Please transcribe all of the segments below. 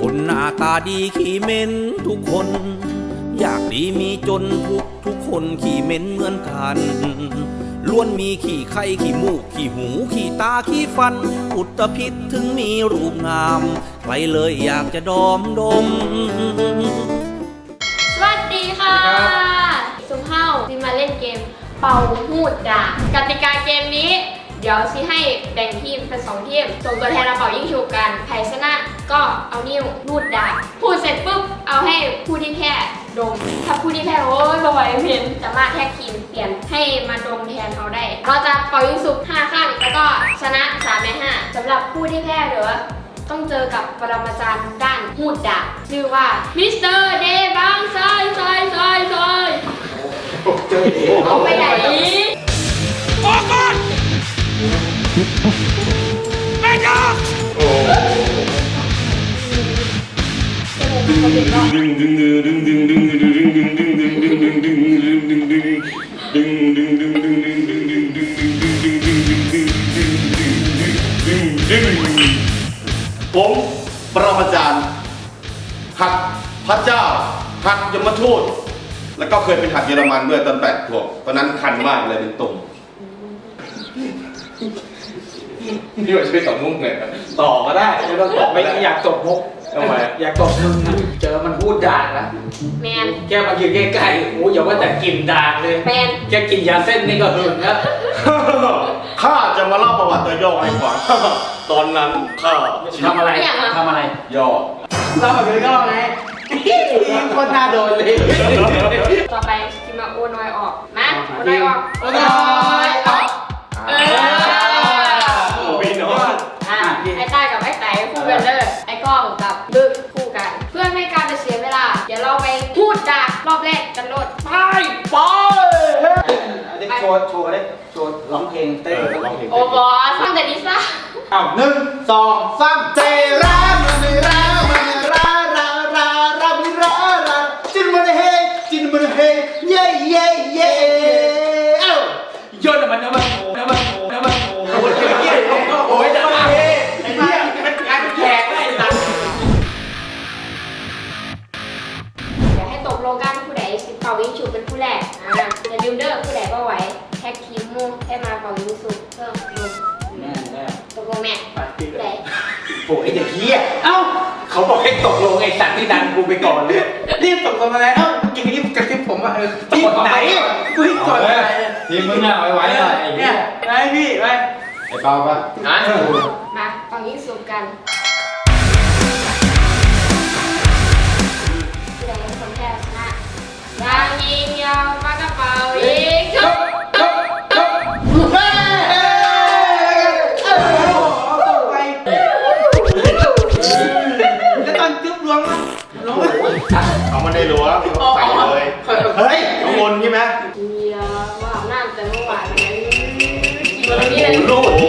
คนหน้าตาดีขี้เหม็นทุกคน อยากดีมีจนทุกทุกคนขี้เหม็นเหมือนกัน ล้วนมีขี้ไข้ขี้มูกขี้หูขี้ตาขี้ฟัน อุตพิษถึงมีรูปงามใครเลยอยากจะดอมดม สวัสดีค่ะ สุภาพที่มาเล่นเกม เป่าหูดดากติกาเกมนี้ เดี๋ยวซิให้แบ่งทีมเป็นสองทีม ส่งตัวแทนมาเป่ายิ่งฉุบกันใครชนะก็เอานิ้วรูดดาบพูดเสร็จปุ๊บเอาให้ผู้ที่แพ้ดม ถ้าผู้ที่แพ้โอ้ยบ่ไหวเพียนสามารถแท็กทีมเปลี่ยนให้มาดมแทนเขาได้ เราจะเป่ายิงฉุบ5ครั้งแล้วก็ชนะ3ใน5สำหรับผู้ที่แพ้หรือว่าต้องเจอกับปรมาจารย์ด้านหูดดาบชื่อว่ามิสเตอร์เดบังไซไซไซไซเอาไปไหน ผมปรมาจารย์หักพระเจ้าหักยมทูตแล้วก็เคยเป็นหักเยอรมันด้วยตอนแปดขวบตอนนั้นคันมากเลยเป็นตุ่ม นี่ว่าช่วยต่อมุกหน่อยต่อก็ได้ไม่ต้องต่อไม่ไม่อยากจบมุกทำไมอยากจบมึงนะเจอมันพูดด่านะแมนแค่มายืนใกล้ๆโอ้ยอย่าว่าแต่กลิ่นด่างเลยแมนแค่กินยาเส้นนี่ก็หึงแล้วข้าจะมาเล่าประวัติย่อๆให้ฟัง ตอนนั้นข้าทำอะไรทำอะไรย่อเราแบบนี้ก็ไงคนหน้าโดนเลยต่อไปทีมมาโอนอยออกมาโอนอยออกโอ้ยออกเออ กกันโลดไปไปเด็กโชว์โชว์เลยโชว์ร้องเพลงเต้นร้องเพลงโอ้บอสตั้งแต่ดิซ่าอ้าวหนึ่งสองสามเจรามันรามันรารารารามิราราจินมันเฮจินมันเฮเย่เย่เย่ ให้มาเป่ายิงฉุบเพิ่มลงแม่แม่ตกลงแม่ผู้ใดโอ้ยไอ้เด็กเหี้ยเอ้าเขาบอกให้ตกลงไอ้สัตว์ที่ดันกูไปก่อนเลยรีบตกลงอะไรเอ้ากินรีบกระซิบผมว่าเออที่ไหนกูรีบกดอะไรทีมมึงน่ะไว้ไว้หน่อยไอ้เนี่เนี่ยยไปพี่ไปไอ้เปาปะอะมาเป่ายิงฉุบกันผู้ใดเป็นคนแพ้ชนะยางยิงยาวมากระเป๋ายิง มาในหลวงใส่เลยเฮ้ยข้างบนใช่ไหมเมียว่าบน้ำแต่เมื่อวานนั้นกินวันนี้เลยโอ้โห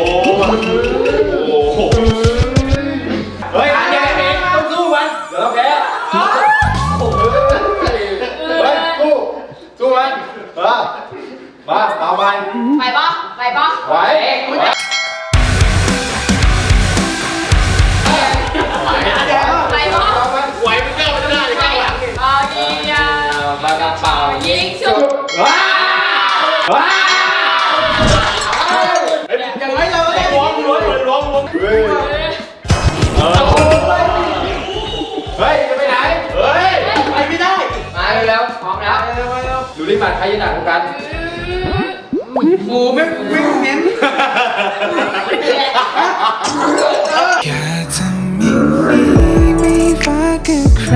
โอ้โหเฮ้ยอันนี้เองต้องสู้มันเดี๋ยวเราแพ้เฮ้ยสู้สู้มันเออมาเอาไปไปปะไปปะไหว ใครจะหนักกว่ากันกูไม่ไม่เน้นแค่ทำให้ไม่ฟ้ากับใคร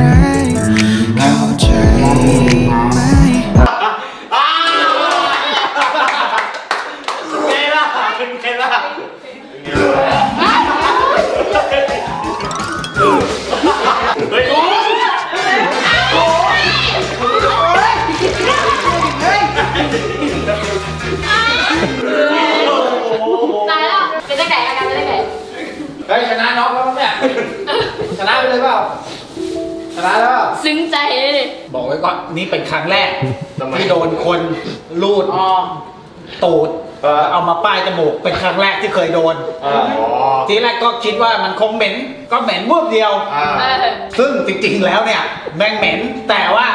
กก็คิดว่ามันคงเหม็นก็เหม็นวูบเดียว อ่า เออ ซึ่งจริงๆ แล้วเนี่ยแม่งเหม็นแต่ว่า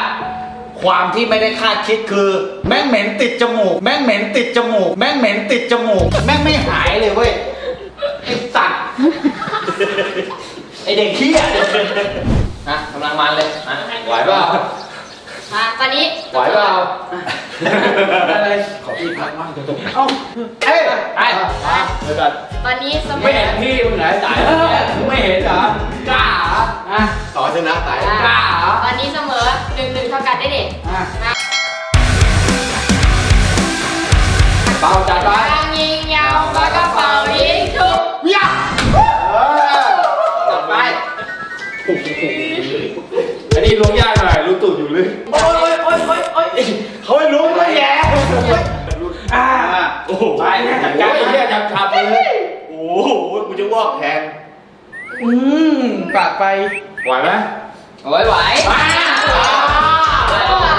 ความที่ไม่ได้คาดคิดคือ แม่งเหม็นติดจมูก แม่งเหม็นติดจมูก แม่งเหม็นติดจมูก แม่งไม่หายเลยเว้ยไอ้สัตว์ไอเด็กเขี้ยนะกำลังมันเลยนะไหวเปล่า มาตอนนี้ไหวเปล่าอะไรขอพี่พักบ้างเถอะเอ้าเอ้ยไปเดี๋ยวก่อนตอนนี้เสมไม่อเห็นพี่มึงไหนตายมึงไม่เห็นเหรอกล้าเหรออะต่อชนะตายอะกล้าเหรอตอนนี้เสมอหนึ่งหนึ่งเท่ากันได้เด็กอะนะเปล่าจัดไป ยางยิงยาวปากกระเป๋ายิง วอกแทนอืมกะไปไหวไหมไหวไหวไป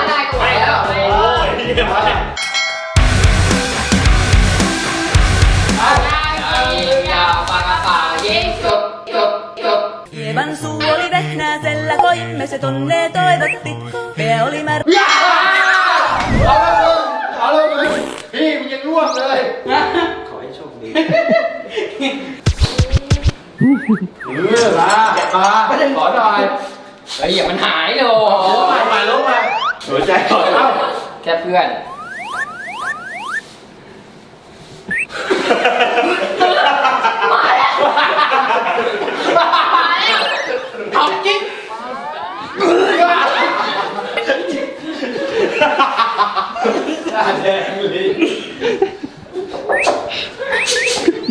ได้กูแล้วโอ้ย眼盤数をリベなぜらこい目せとんでとえばってべおりまるเอาละมึงเอาละมึงพี่มึงยังร่วงเลย ขอให้โชคดี เออมามาขอหน่อยละเอียดมันหายโลลงมามาลงมาหัวใจก่อนเอ้าแค่เพื่อนเอาจริงหน้าแดงเลย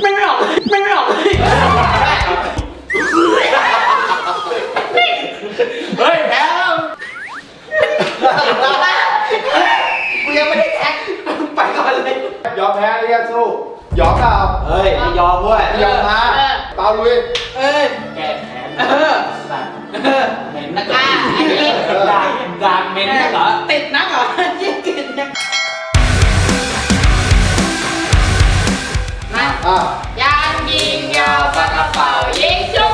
ไม่ไม่ออกไม่ไม่ออก เฮ้ยแพ้แล้ว กูยังไม่ได้แท็กไปก่อนเลย ยอม แพ้เรียกสู้ยอมเปล่าเฮ้ยไม่ยอมเว้ยยอมมาเปล่าลุยเอ้ยแก้แค้นเออเหม็นนักอะอันนี้ด่าด่าเหม็นนักเหรอติดนักเหรอยิ่งกินนักมาอะยางยิงยาวปากกระเป๋ายิงชุบ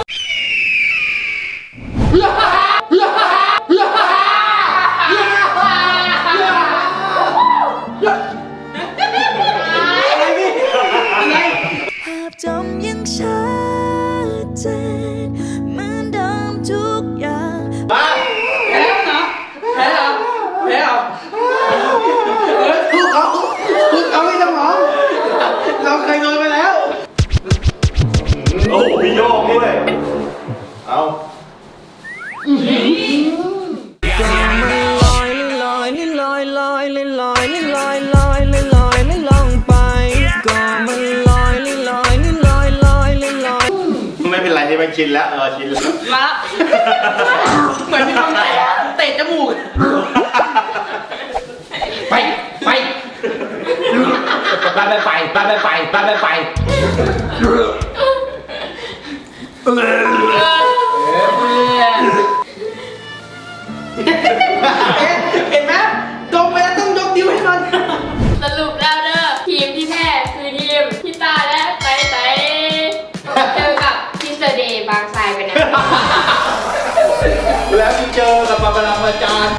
กับปรมาจารย์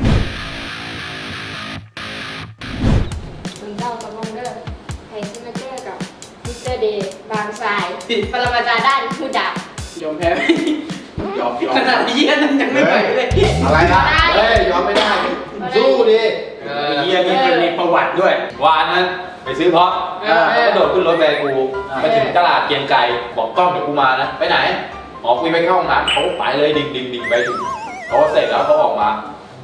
คุณเจ้าตกลงเด้อใครที่มาเจอกับพิสเตอร์เดย์บางทรายปรมาจารย์ด้านผู้ดาบยอมแพ้ไหมยอมยอมขนาดเยี่ยนั่นยังไม่ไหวเลยอะไรนะเฮ้ยยอมไม่ได้สู้ดิเยี่ยนี่เป็นมีประวัติด้วยวานนั้นไปซื้อเพาะก็โดดขึ้นรถไปกูไปถึงตลาดเกียงไก่บอกกล้องเดี๋ยวกูมานะไปไหนอ๋อคุยไปเข้าห้องน้ำเขาไปเลยดิ่งดิ่งดิ่งไปถึงเขาเสร็จแล้วเขาออกมา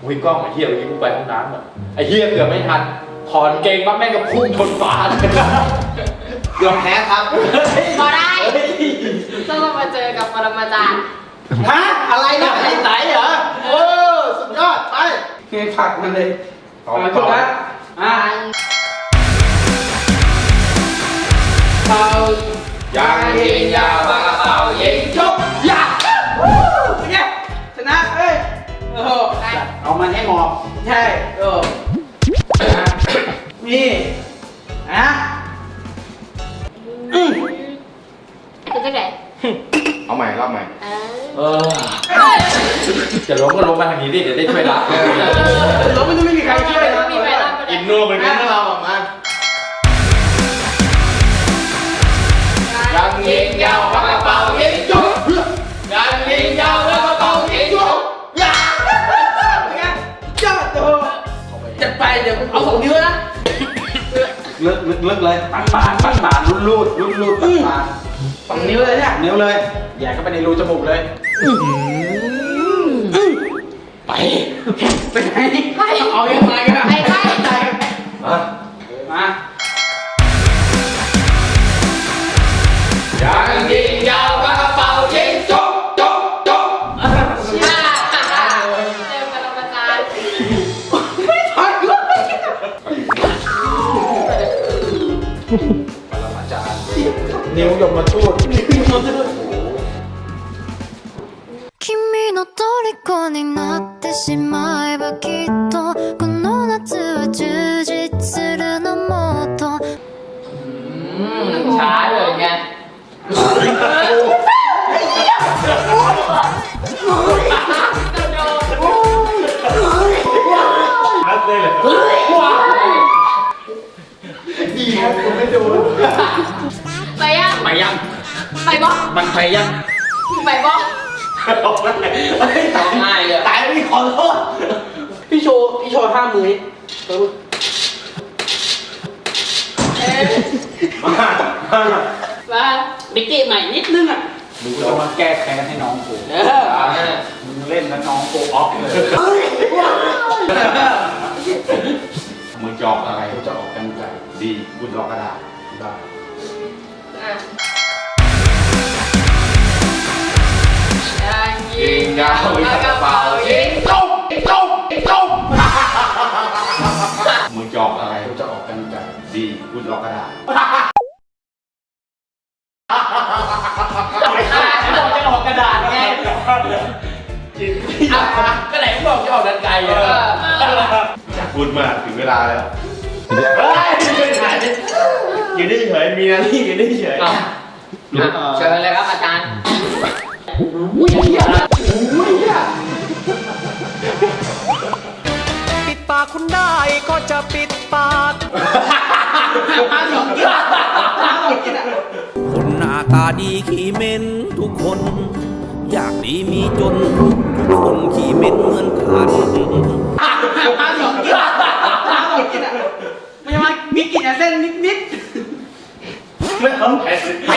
วิ่งกล้องไอ้เฮียเมื่อกี้กูไปห้องน้ำอะไอ้เฮียเกือบไม่ทันถอนเกงปั๊บแม่งก็พุ่งชนฝาเลยยอมแพ้ครับพอได้ต้องมาเจอกับปรมาจารย์ฮะอะไรนะไอ้ไหนเหรอโอ้สุดยอดไปเงยผักมันเลยต่อมาคุณนะอะบางเป่ายังยิงยาวปากกระเป๋ายิง เอามันให้หมอบใช่ เออนี่อะเป็นจังไหนเอาใหม่รอบใหม่ เอ้ยเออเอ้ยจะล้มก็ล้มมาทางนี้ดิเดี๋ยวได้ช่วยรับ เราไม่ต้องไม่มีใครช่วยไม่นะมีใครรับก็ได้อินโนเหมือนกันนะเราออกมา ยังยิงยาว อาสองนิ้วนะลึกลึกลึกเลยปัดปานปัดปานรูดรูดรูดรูดปัดปานสองนิ้วเลยเนี่ยนิ้วเลยแย่เข้าไปในรูจมูกเลยไปไหนไปเอายังไงกันไปไปมา ปรมาจารย์นิ้วยมมาทูด 君の虜になってしまえばきっとこの夏は充実するのもっと ช้าเลยไง นัดเลยเลยดี ไปยังไปบ่ง่ายเลยตายไม่ขอโทษพี่โชว์พี่โชว์ท่ามือนี้มามามาบิ๊กกี้ใหม่นิดนึงอะมึงจะมาแก้แค้นให้น้องกูเออมึงเล่นแล้วน้องกูออกเลยมึงจะออกอะไรกูจะออกกันไกลดีกูจะออกกระดาษได้ ยังยิงยาวปากกระเป๋ายิงจุ๊บจุ๊บจุ๊บมึงจะออกอะไรกูจะออกกันไกลดีกูจะออกกระดาษบอกจะออกกระดาษไงก็ไหนบอกจะออกกันไกลอะอยากพูดมากถึงเวลาแล้วเฮ้ยไม่ถ่ายยืนได้เฉยมีหน้าที่ยืนได้เฉยเชิญเลยครับอาจารย์ ดีขี้เหม็นทุกคน อยากดีมีจนทุกทุกคนขี้เหม็นเหมือนกันไม่มามีกลิ่นเส้นนิดไม่ต้องไป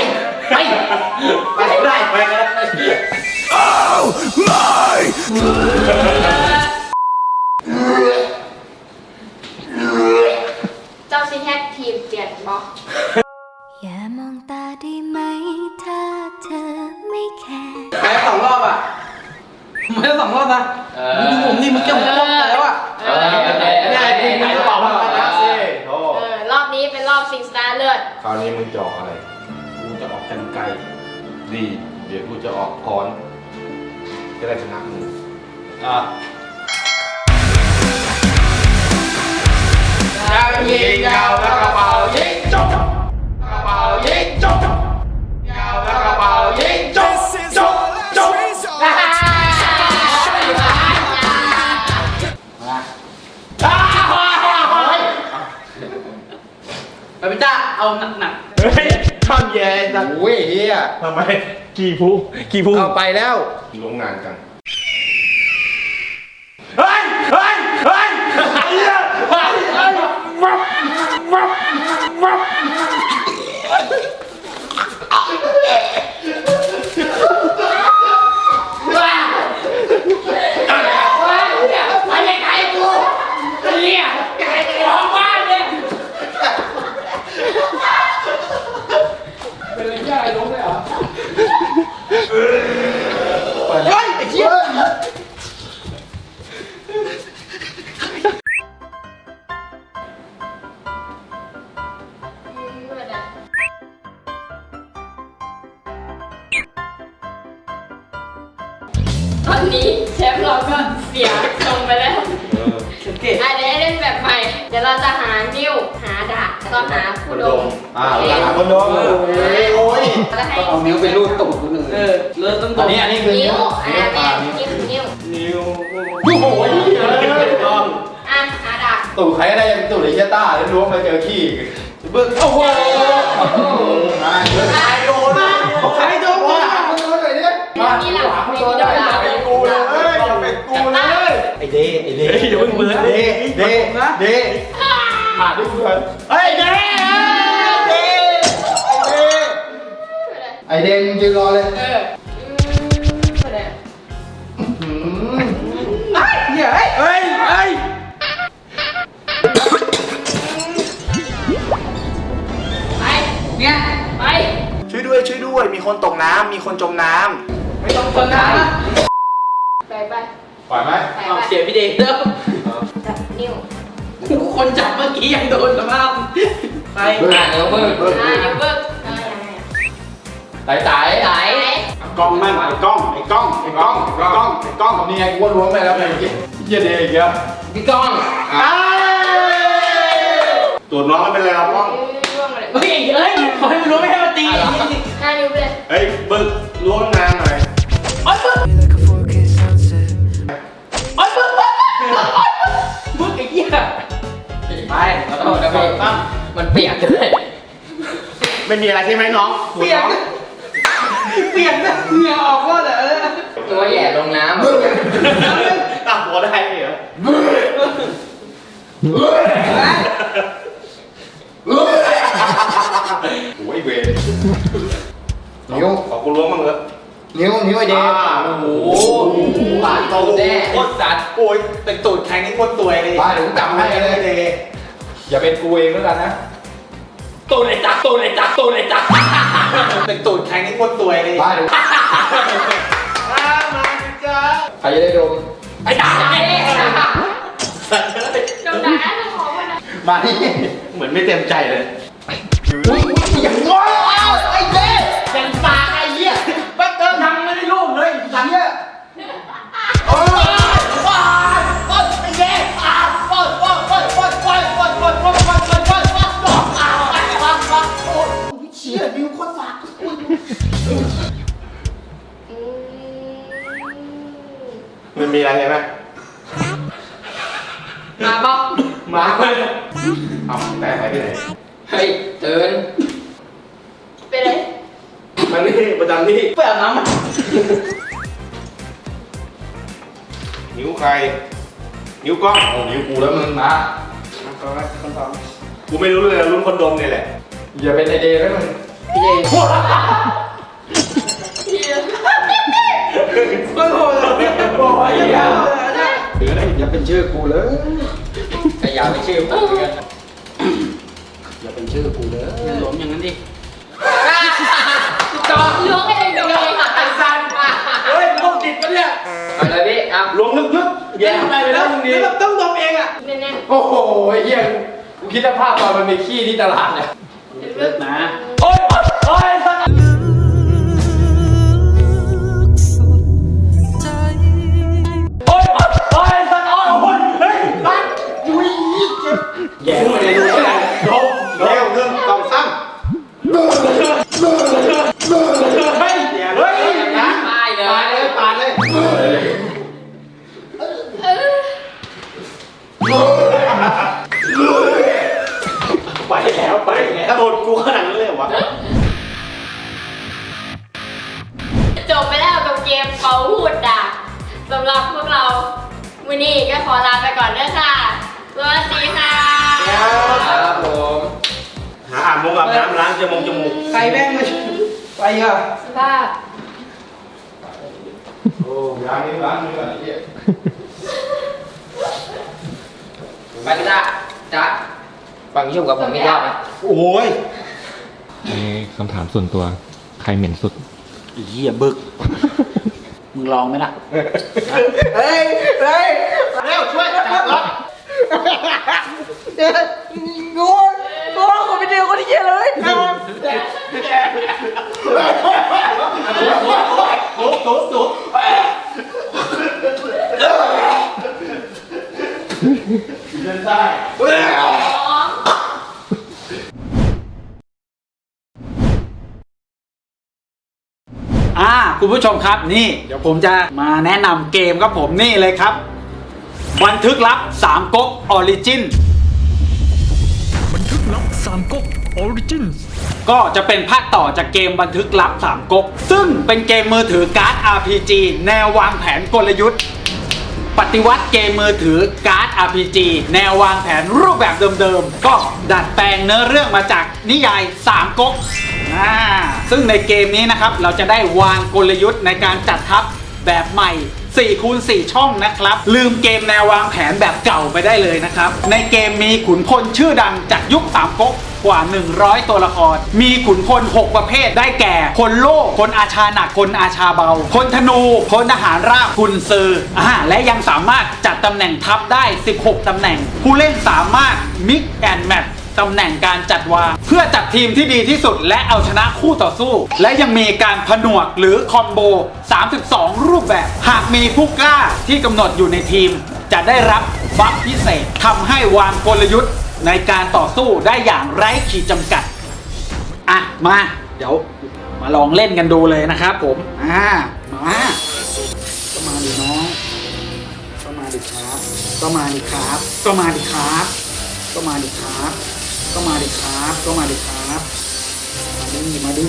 จะได้ชนะมึงอะยังยิงยาวแล้วกระเป๋ายิงจบกระเป๋ายิงจบยาวแล้วกระเป๋ายิงจบจบจบไปพี่จ้าเอาหนักเฮ้ยท่อนแย่จังโอ้ยเฮียทำไม กี่ภูกี่ภูเอาไปแล้วลงงานกันเฮ้ยเฮ้ยเฮ้ยไอ้เหี้ยเฮ้ยเฮ้ยวับวับวับ คนโดนโอ้ยแล้วให้เอานิ้วไปรูดตูดคนอื่นเออเริ่มต้องตอักนนี้อันนี้คือนิ้นิ้ววอ่านิ้วแม่อ่านิ้วนิ้วนิ้วนิ้วโอ้โหต้องอะหาดาบตู่ใครก็ได้ยังตู่ไอ้เหี้ยต้าแล้วล้วงมาเจอขี้เบิ้งโอ้โหมาเยอะใครโดนใครโดนมาอะมึงโดนหน่อยดิมามีหลักมึมีงโดนดได้าบอย่าเป็นกูเลยอย่าเป็นกูเลยไอเดไอเดเดี๋ยวมึงเบื่อเดเดเดอ่าดิเพื่อนเฮ้ยเดเดเด ไอเดมึงยืนรอเลยเอออืมไปเลยอืมเฮ้ยเฮ้ยเฮ้ยไปเนี่ยไปช่วยด้วยช่วยด้วย มีคนตกน้ำมีคนจมน้ไม่ต้องคนนะไปไปปล่อยไหมไปเอาไปเสียพี่เดชแล้วจับนิ้วคนจับเมื่อกี้ยังโดนสภาพไปอ่าเดี๋ยวเบิ้งอ่านิ้วเบิกอ่ายังไงอะ ไต่ไต่ไหนกล้องมั่งไอ้กล้องไอ้กล้องไอ้กล้องไอ้กล้องไอ้กล้องนี่ไงกูว่าล้วงไปแล้วไงเมื่อกี้เหี้ยเด็กอีกแล้วพี่ก้องตัวน้องไม่เป็นไรหรอกกล้องร่วงเลยเฮ้ยเอ้ยขอให้มันรู้ไม่ให้มันตีห้านิ้วไปเลยเฮ้ยบึกล้วงนางหน่อยโอ๊ยปึ๊บ like a 4K sunset โอ๊ยปึ๊บปึ๊บปึ๊บไอ้เหี้ยไปเราต้องจะไปตั้งมันเปียกเลยไม่มีอะไรใช่ไหมน้องเปียก เปียกนะเหงื่อออกก็แต่เอตัวแย่ลงน้ำอะหัวได้เหรอโอ้ยเวรนิ้วขอกูล้วงมั่งเหรอนิ้วนิ้วไอเดอ่าโอ้โหปาดตูดแน่โคตรสัตว์โอ้ยเป็นตูดแข็งนี่โคตรตัวยเลยมาเดี๋ยวกูจับให้เลยเดอย่าเป็นกูเองแล้วกันนะ ตูดไอ้จักรตูดไอ้จักรตูดไอ้จักรเป็นตูดแข็งนี่โคตรตัวยเลยมาเดี๋ยวใครจะได้ดมไอ้จักรไปเลยจงด่าหน้าเจ้าของมันนะมาที่เหมือนไม่เต็มใจเลยอย่างง้อ มมันมีอะไรใช่ไหมมาบอกมาเลยเอาแต่ไปที่ไหนเฮ้ยเตือนไปเลยมานี่ประจำที่ไปอาบน้ำมานิ้วใคร นิ้วกล้องเอานิ้วกูแล้วมึงมากูไม่รู้เลยรุ่นคนดมนี่แหละ อย่าเป็นไอเดย์แล้วมึงพี่เดชโอ้โหโอ้ยยาวเลย อย่าเป็นชื่อกูเลยแต่อย่าไปชื่อผมเหมือนกันอย่าเป็นชื่อกูเลยหลงอย่างนั้นดิจอล้วงให้เลยดูเลยไอ้ซันเฮ้ยโรคจิตปะเนี่ยอาเลยพี่อะลวงลึกๆแย่เข้าไปเลยนะมึงดีแล้วต้องดมเองอะแน่นโอ้โหเหี้ยกูคิดภาพตอนมันมีขี้ที่ตลาดเนี่ยลึกนะโอ้ยโอ้ยสัต จมูกจมูกใครแม่งมาไปอะสภาพโอ้ยางนี้ล้างมือก่อนไอ้เหี้ยไปกันจ้ะจ้ะฟังยุ่งกับผมไม่รอบนะโอ้ยนี่คำถามส่วนตัว ใครเหม็นสุดเหี้ยบึก มึงลองไหมล่ะ เฮ้ย เฮ้ยเร็วช่วยจับรถงู โอ้คุณไปเดียวคนที่เยี่ยเลยทสูบสูบสูบเดินได้อ่าคุณผู้ชมครับนี่ เดี๋ยวผมจะมาแนะนำเกมครับผมนี่เลยครับ บันทึกลับ3ก๊กออริจิน บันทึกลับ สามก๊กออริจินก็จะเป็นภาคต่อจากเกมบันทึกลับ3ก๊กซึ่งเป็นเกมมือถือการ์ด RPG แนววางแผนกลยุทธ์ ปฏิวัติเกมมือถือการ์ด RPG แนววางแผนรูปแบบเดิมๆ ก็ดัดแปลงเนื้อเรื่องมาจากนิยาย3ก๊กซึ่งในเกมนี้นะครับเราจะได้วางกลยุทธ์ในการจัดทัพแบบใหม่ 4คูณ4ช่องนะครับ ลืมเกมแนววางแผนแบบเก่าไปได้เลยนะครับ ในเกมมีขุนพลชื่อดังจากยุคสามก๊กกว่า 100 ตัวละคร มีขุนพล 6 ประเภท ได้แก่ คนโล่คนอาชาหนัก คนอาชาเบา คนธนู คนทหารราบกุนซืออ่าและยังสามารถจัดตำแหน่งทัพได้ 16 ตำแหน่ง ผู้เล่นสามารถ mix and match ตำแหน่งการจัดวาง เพื่อจัดทีมที่ดีที่สุดและเอาชนะคู่ต่อสู้ และยังมีการผนวกหรือคอมโบ 32 รูปแบบ หากมีผู้กล้าที่กำหนดอยู่ในทีม จะได้รับบัฟพิเศษทำให้วางกลยุทธ์ในการต่อสู้ได้อย่างไร้ขีดจำกัด อะ มา เดี๋ยวมาลองเล่นกันดูเลยนะครับผม อ่า มาก็มาดิน้องก็มาดิครับก็มาดิครับก็มาดิครับก็มาดิครับ ก็มาดิครับ ก็มาดิครับมาดิมาดิ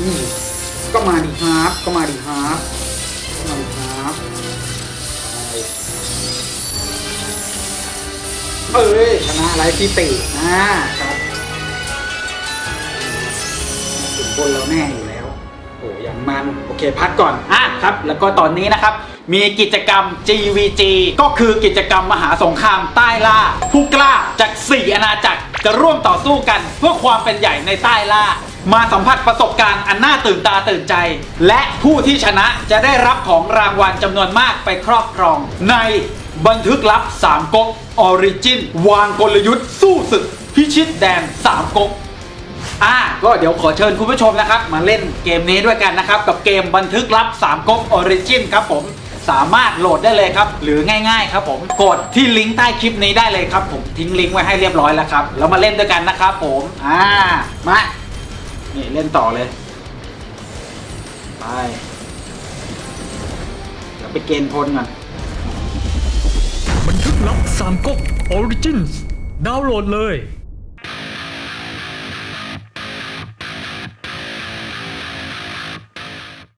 ก็มาดิครับ ก็มาดิครับก็มาดิครับไปเอ้ยชนะไรพิติอ่าครับถึงบนเราแน่อยู่แล้วโอ้ยังมันโอเคพักก่อนอะครับ แล้วก็ตอนนี้นะครับมีกิจกรรม GVG ก็คือกิจกรรมมหาสงครามใต้ล่า ผู้กล้าจาก 4 อาณาจักร จะร่วมต่อสู้กันเพื่อความเป็นใหญ่ในใต้ล่า มาสัมผัสประสบการณ์อันน่าตื่นตาตื่นใจ และผู้ที่ชนะจะได้รับของรางวัลจำนวนมากไปครอบครอง ในบันทึกลับ3ก๊กออริจินวางกลยุทธ์สู้ศึก พิชิตแดน3ก๊กอะก็เดี๋ยวขอเชิญคุณผู้ชมนะครับ มาเล่นเกมนี้ด้วยกันนะครับ กับเกมบันทึกลับ3ก๊กออริจินครับผม สามารถโหลดได้เลยครับ หรือง่ายๆครับผมกดที่ลิงก์ใต้คลิปนี้ได้เลยครับ ผมทิ้งลิงก์ไว้ให้เรียบร้อยแล้วครับแล้วมาเล่นด้วยกันนะครับผมอ่ามานี่เล่นต่อเลยไปเดี๋ยวไปเกณฑ์พลก่อนบันทึกลับสามก๊กออริจินส์ดาวน์โหลดเลย